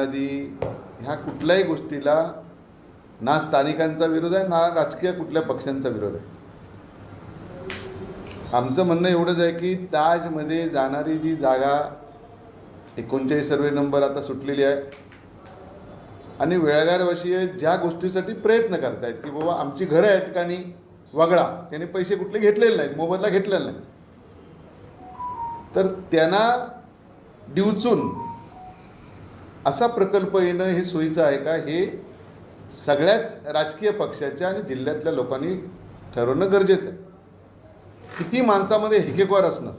आधी ह्या कुठल्याही गोष्टीला ना स्थानिकांचा विरोध आहे ना राजकीय कुठल्या पक्षांचा विरोध आहे. आमचं म्हणणं एवढंच आहे की ताजमध्ये जाणारी जी जागा एकोणचाळीस सर्वे नंबर आता सुटलेली आहे. आणि वेळागारवाशीय ज्या गोष्टीसाठी प्रयत्न करतायत की बाबा आमची घरं या ठिकाणी वगळा त्याने पैसे कुठले घेतलेले नाहीत मोबदला घेतलेला नाही. तर त्यांना डिवचून असा प्रकल्प येणं हे सोयीचं आहे का? हे सगळ्याच राजकीय पक्षाच्या आणि जिल्ह्यातल्या लोकांनी ठरवणं गरजेचं आहे. किती माणसामध्ये हिकेकवार असणं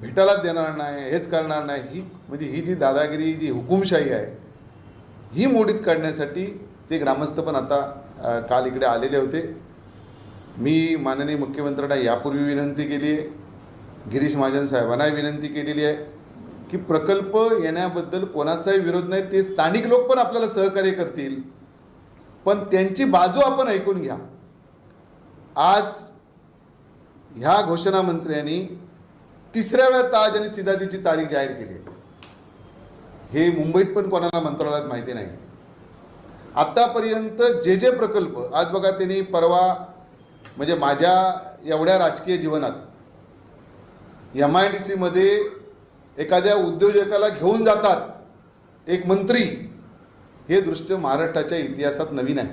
भेटायलाच देणार नाही हेच करणार नाही ही म्हणजे ही जी दादागिरी जी हुकुमशाही आहे ही मोडीत काढण्यासाठी ते ग्रामस्थ पण आता काल इकडे आलेले होते. मी माननीय मुख्यमंत्र्यांना यापूर्वी विनंती केली आहे. गिरीश महाजन साहेबांनाही विनंती केलेली आहे. की प्रकल्प येण्याबद्दल कोणाचाही विरोध नाही ते स्थानिक लोक पण आपल्याला सहकार्य करतील. पण त्यांची बाजू आपण ऐकून घ्या. आज ह्या घोषणा मंत्र्यांनी तिसऱ्या वेळा ताज आणि सिदादीची तारीख जाहीर केली. आहे. हे मुंबईत पण कोणाला मंत्रालयात माहिती नाही. आत्तापर्यंत जे जे प्रकल्प आज बघा त्यांनी परवा म्हणजे माझ्या एवढ्या राजकीय जीवनात एम आय डी सीमध्ये एखाद्या उद्योजकाला घेऊन जातात एक मंत्री हे दृश्य महाराष्ट्राच्या इतिहासात नवीन आहे.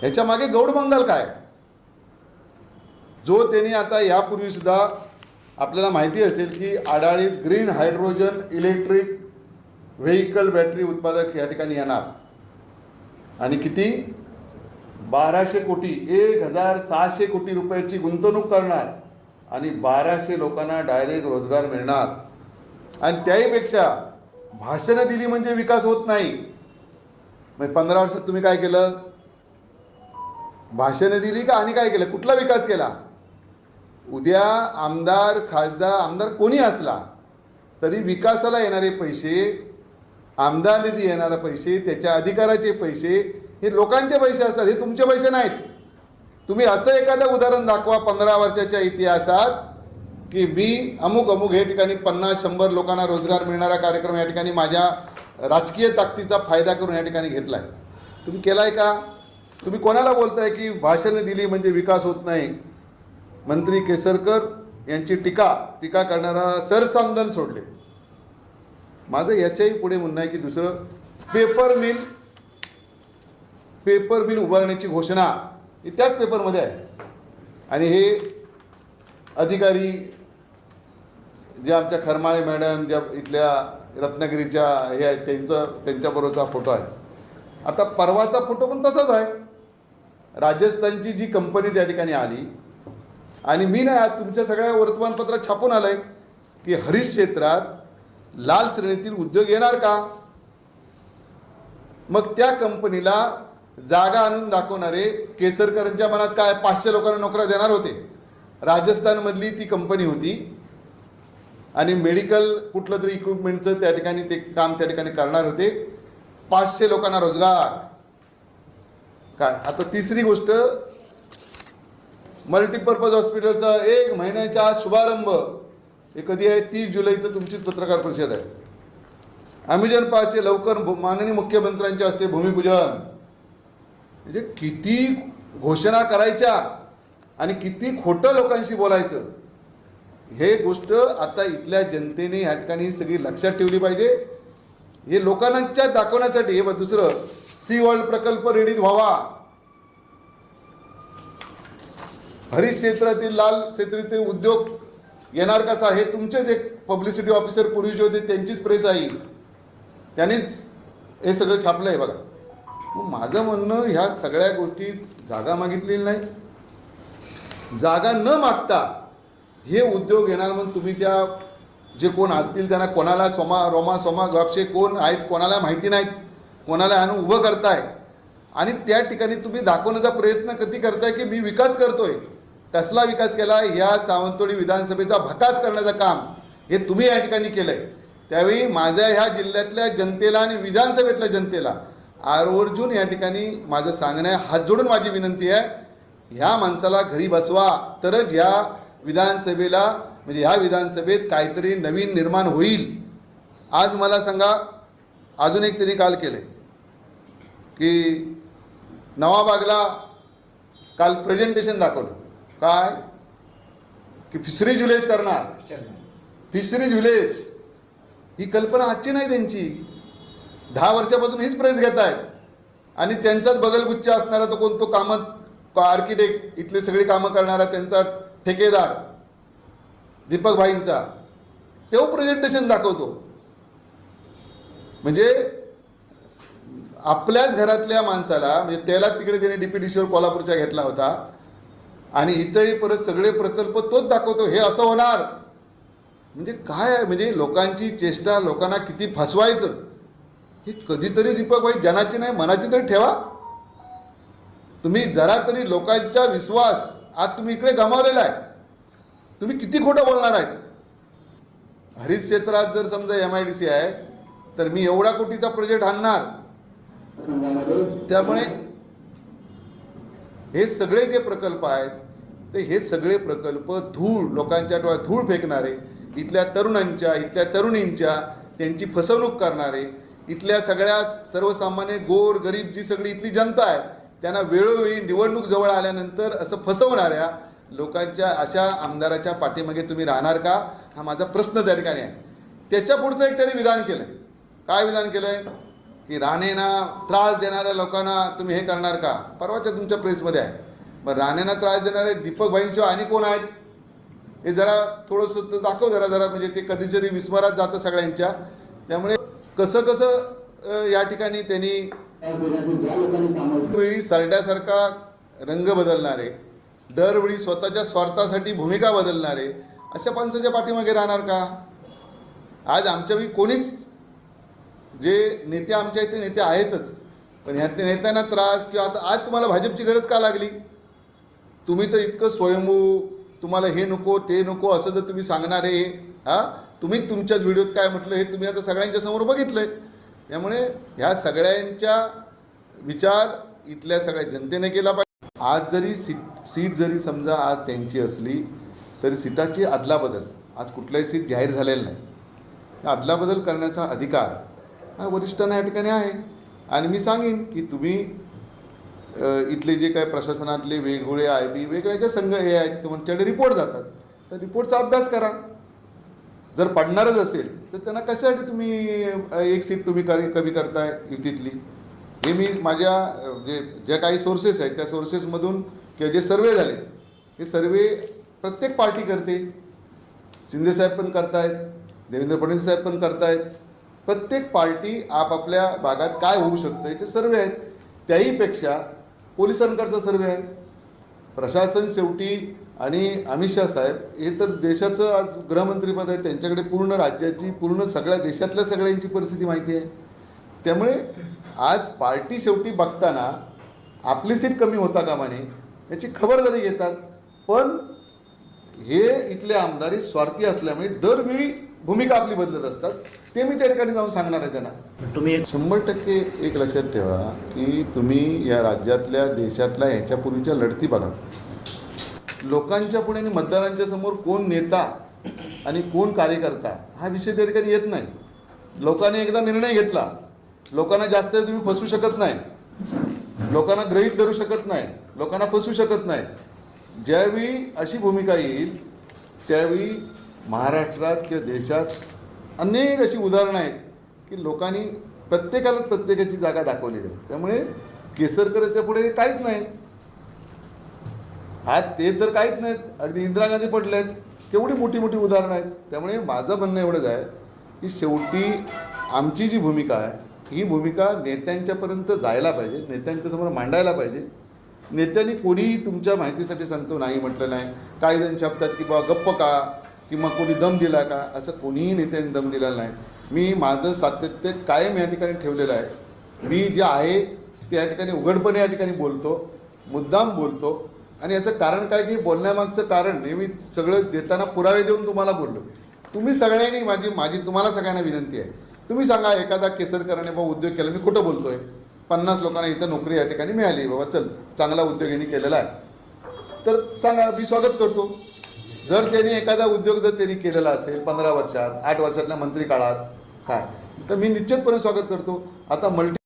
ह्याच्या मागे गौडबंगाल काय? जो त्यांनी आता यापूर्वीसुद्धा आपल्याला माहिती असेल की अडाळीत green hydrogen electric vehicle battery उत्पादक या ठिकाणी येणार. आणि किती? बाराशे कोटी एक हजार सहाशे कोटी रुपयाची गुंतवणूक करणार. आणि बाराशे लोकांना डायरेक्ट रोजगार मिळणार. आणि त्याहीपेक्षा भाषणं दिली म्हणजे विकास होत नाही. म्हणजे पंधरा वर्षात तुम्ही काय केलं? भाषणं दिली का आणि काय केलं? कुठला विकास केला? उद्या आमदार खासदार आमदार कोणी असला तरी विकासाला येणारे पैसे आमदार निधी येणारे पैसे त्याच्या अधिकाराचे पैसे हे लोकांचे पैसे असतात हे तुमचे पैसे नाहीत. तुम्ही असं एखादं उदाहरण दाखवा पंधरा वर्षाच्या इतिहासात. की मी अमुक अमुक हे ठिकाणी पन्नास शंभर लोकांना रोजगार मिळणारा कार्यक्रम या ठिकाणी माझ्या राजकीय ताकदीचा फायदा करून या ठिकाणी घेतला आहे तुम्ही केला आहे का? तुम्ही कोणाला बोलताय की भाषणं दिली म्हणजे विकास होत नाही? मंत्री केसरकर यांची टीका टीका करणारा सरसांदन सोडले. माझं याच्याही पुढे म्हणणं आहे की दुसरं पेपर मिल पेपर मिल उभारण्याची घोषणा ही त्याच पेपरमध्ये आहे. आणि हे अधिकारी जे आमच्या खरमाळे मॅडम ज्या इथल्या रत्नागिरीच्या हे आहेत त्यांचं त्यांच्याबरोबरचा फोटो आहे. आता परवाचा फोटो पण तसाच आहे. राजस्थानची जी कंपनी त्या ठिकाणी आली आणि मी नाही आज तुमच्या सगळ्या वर्तमानपत्रात छापून आलं आहे की हरित क्षेत्रात लाल श्रेणीतील उद्योग येणार का? मग त्या कंपनीला जागा आणून दाखवणारे केसरकरांच्या मनात काय पाचशे लोकांना नोकऱ्या देणार होते? राजस्थानमधली ती कंपनी होती आणि मेडिकल कुठलं तरी इक्विपमेंटचं त्या ठिकाणी ते काम त्या ठिकाणी करणार होते. पाचशे लोकांना रोजगार. काय? आता तिसरी गोष्ट मल्टीपर्पज हॉस्पिटलचा एक महिन्याच्या आज शुभारंभ. हे कधी आहे? तीस जुलैचं तुमचीच पत्रकार परिषद आहे. अमेझॉन पाचचे लवकर माननीय मुख्यमंत्र्यांचे असते भूमिपूजन. म्हणजे किती घोषणा करायच्या आणि किती खोटं लोकांशी बोलायचं. हे गोष्ट आता इथल्या जनतेने ह्या ठिकाणी सगळी लक्षात ठेवली पाहिजे. हे लोकांच्या दाखवण्यासाठी हे दुसरं सी वर्ल्ड प्रकल्प रेडीत व्हावा. हरित क्षेत्रातील लाल क्षेत्रातील उद्योग येणार कसा? हे तुमचेच एक पब्लिसिटी ऑफिसर पूर्वीचे होते त्यांचीच प्रेस आहे. त्यांनीच हे सगळं छापलं आहे बघा. मग माझं म्हणणं ह्या सगळ्या गोष्टीत जागा मागितलेली नाही जागा न मागता हे उद्योग येणार म्हणून तुम्ही त्या जे कोण असतील त्यांना कोणाला सोमा रोमा सोमा गपशे कोण आहेत कोणाला माहिती नाहीत कोणाला आणून उभं करताय? आणि त्या ठिकाणी तुम्ही दाखवण्याचा प्रयत्न कधी करताय की मी विकास करतोय? कसला विकास केला या सावंतवाडी विधानसभेचा भकास करण्याचं काम हे तुम्ही या ठिकाणी केलंय. त्यावेळी माझ्या ह्या जिल्ह्यातल्या जनतेला आणि विधानसभेतल्या जनतेला आवर्जून या ठिकाणी माझं सांगणं आहे हात जोडून माझी विनंती आहे ह्या माणसाला घरी बसवा. तरच ह्या विधानसभेला म्हणजे ह्या विधानसभेत काहीतरी नवीन निर्माण होईल. आज मला सांगा अजून एक त्यांनी काल केले की नवाबागला काल प्रेझेंटेशन दाखवलं. काय? की फिशरीज विलेज करणार. फिशरीज विलेज ही कल्पना आजची नाही त्यांची. दहा वर्षापासून हीच प्रेस घेत आहेत आणि त्यांचाच बगलगुच्छ असणारा तो कोणतो कामत आर्किटेक्ट इथले सगळी कामं करणारा त्यांचा ठेकेदार दीपक भाईंचा तो प्रेझेंटेशन दाखवतो. म्हणजे आपल्याच घरातल्या माणसाला म्हणजे त्याला तिकडे त्याने डीपीडीसीवर कोल्हापूरच्या घेतला होता. आणि इथंही परत सगळे प्रकल्प तोच दाखवतो हे असं होणार. म्हणजे काय म्हणजे लोकांची चेष्टा लोकांना किती फसवायचं? हे कधीतरी दीपक भाई जनाची नाही मनाची तरी ठेवा. तुम्ही जरा तरी लोकांचा विश्वास आज तुम्ही इकडे गमावलेला आहे. तुम्ही किती खोटं बोलणार आहेत? हरित क्षेत्रात जर समजा एम आय डी सी आहे तर मी एवढा कोटीचा प्रोजेक्ट आणणार. त्यामुळे हे सगळे जे प्रकल्प आहेत ते हे सगळे प्रकल्प धूळ लोकांच्या डोळ्यात धूळ फेकणारे इथल्या तरुणांच्या इथल्या तरुणींच्या त्यांची फसवणूक करणारे इथल्या सगळ्या सर्वसामान्य गोर गरीब जी सगळी इथली जनता आहे त्यांना वेळोवेळी निवडणूक जवळ आल्यानंतर असं फसवणाऱ्या लोकांच्या अशा आमदाराच्या पाठीमागे तुम्ही राहणार का? हा माझा प्रश्न त्या ठिकाणी आहे. त्याच्या पुढचं एक त्यांनी विधान केलं काय विधान केलंय? की राणेंना त्रास देणाऱ्या लोकांना तुम्ही हे करणार का? परवाच्या तुमच्या प्रेसमध्ये आहे. मग राणेंना त्रास देणारे दीपक भाईंशिवाय आणि कोण आहेत? हे जरा थोडंसं तर दाखव जरा जरा म्हणजे ते कधीतरी विस्मरात जातं सगळ्यांच्या. त्यामुळे कसं कसं या ठिकाणी त्यांनी वेळी सरड्यासारखा रंग बदलणारे दरवेळी स्वतःच्या स्वार्थासाठी भूमिका बदलणारे अशा माणसाच्या पाठीमागे राहणार का? आज आमच्या वेळी कोणीच जे नेते आमच्या इथे नेते आहेतच पण ह्यातले नेत्यांना त्रास किंवा आता आज तुम्हाला भाजपची गरज का लागली? तुम्ही तर इतकं स्वयंभू तुम्हाला हे नको ते नको असं जर तुम्ही सांगणारे हा? तुम्ही तुमच्याच व्हिडिओत काय म्हटलं हे तुम्ही आता सगळ्यांच्या समोर आहे त्यामुळे ह्या सगळ्यांच्या विचार इथल्या सगळ्या जनतेने केला पाहिजे. आज जरी सीट सीट जरी समजा आज त्यांची असली तरी सीटाची अदलाबदल आज कुठलाही सीट जाहीर झालेलं नाही. अदलाबदल करण्याचा अधिकार हा वरिष्ठांना या ठिकाणी आहे. आणि मी सांगेन की तुम्ही इथले जे काही प्रशासनातले वेगवेगळे आय बी वेगवेगळ्या जे संघ हे आहेत तुमच्याकडे रिपोर्ट जातात. तर रिपोर्टचा अभ्यास करा. जर पडणारच असेल तर त्यांना कशासाठी तुम्ही एक सीट तुम्ही कमी कमी करताय युतीतली? हे मी माझ्या जे ज्या काही सोर्सेस आहेत त्या सोर्सेसमधून किंवा जे सर्वे झाले हे सर्वे प्रत्येक पार्टी करते. शिंदेसाहेब पण करतायत देवेंद्र फडणवीस साहेब पण करतायत. प्रत्येक पार्टी आपापल्या भागात काय होऊ शकतं याचे सर्वे आहेत. त्याहीपेक्षा पोलिसांकडचा सर्वे आहे. प्रशासन शेवटी आणि अमित शहा साहेब हे तर देशाचं आज गृहमंत्रीपद आहे त्यांच्याकडे पूर्ण राज्याची पूर्ण सगळ्या देशातल्या सगळ्यांची परिस्थिती माहिती आहे. त्यामुळे आज पार्टी शेवटी बघताना आपली सीट कमी होता कामा नये याची खबरदारी घेतात. पण हे इथले आमदारी स्वार्थी असल्यामुळे दरवेळी भूमिका आपली बदलत असतात. ते मी त्या ठिकाणी जाऊन सांगणार आहे त्यांना. तुम्ही एक शंभर टक्के एक लक्षात ठेवा की तुम्ही या राज्यातल्या देशातल्या ह्याच्यापूर्वीच्या लढती बघा. लोकांच्या पुढे आणि मतदारांच्या समोर कोण नेता आणि कोण कार्यकर्ता हा विषय त्या ठिकाणी येत नाही. लोकांनी एकदा निर्णय घेतला लोकांना जास्त तुम्ही फसवू शकत नाही. लोकांना ग्रहित धरू शकत नाही लोकांना फसवू शकत नाही. ज्यावेळी अशी भूमिका येईल त्यावेळी महाराष्ट्रात किंवा देशात अनेक अशी उदाहरणं आहेत की लोकांनी प्रत्येकाला प्रत्येकाची जागा दाखवलेली आहे. त्यामुळे केसरकरच्या पुढे काहीच नाही. हा ते तर काहीच नाहीत. अगदी इंदिरा गांधी पडले आहेत केवढी मोठी मोठी उदाहरणं आहेत. त्यामुळे माझं म्हणणं एवढंच आहे की शेवटी आमची जी भूमिका आहे ही भूमिका नेत्यांच्यापर्यंत जायला पाहिजे नेत्यांच्या समोर मांडायला पाहिजे. नेत्यांनी कोणीही तुमच्या माहितीसाठी सांगतो नाही म्हटलं नाही. काही जण शब्दात की बा गप्प का? किंवा कोणी दम दिला का? असं कोणीही नेत्यांनी दम दिलेला नाही. मी माझं सातत्य कायम या ठिकाणी ठेवलेलं आहे. मी जे आहे ते या ठिकाणी उघडपणे या ठिकाणी बोलतो मुद्दाम बोलतो. आणि याचं कारण काय की बोलण्यामागचं कारण नेहमी सगळं देताना पुरावे देऊन तुम्हाला बोललो. तुम्ही सगळ्यांनी माझी माझी तुम्हाला सगळ्यांना विनंती आहे. तुम्ही सांगा एखादा केसरकराने बाबा उद्योग केला मी कुठं बोलतोय? पन्नास लोकांना इथं नोकरी या ठिकाणी मिळाली. बाबा चल चांगला उद्योग यांनी केलेला आहे. तर सांगा मी स्वागत करतो. जर त्यांनी एखादा उद्योग जर त्यांनी केलेला असेल पंधरा वर्षात आठ वर्षातल्या मंत्री काळात काय? तर मी निश्चितपणे स्वागत करतो. आता मल्टी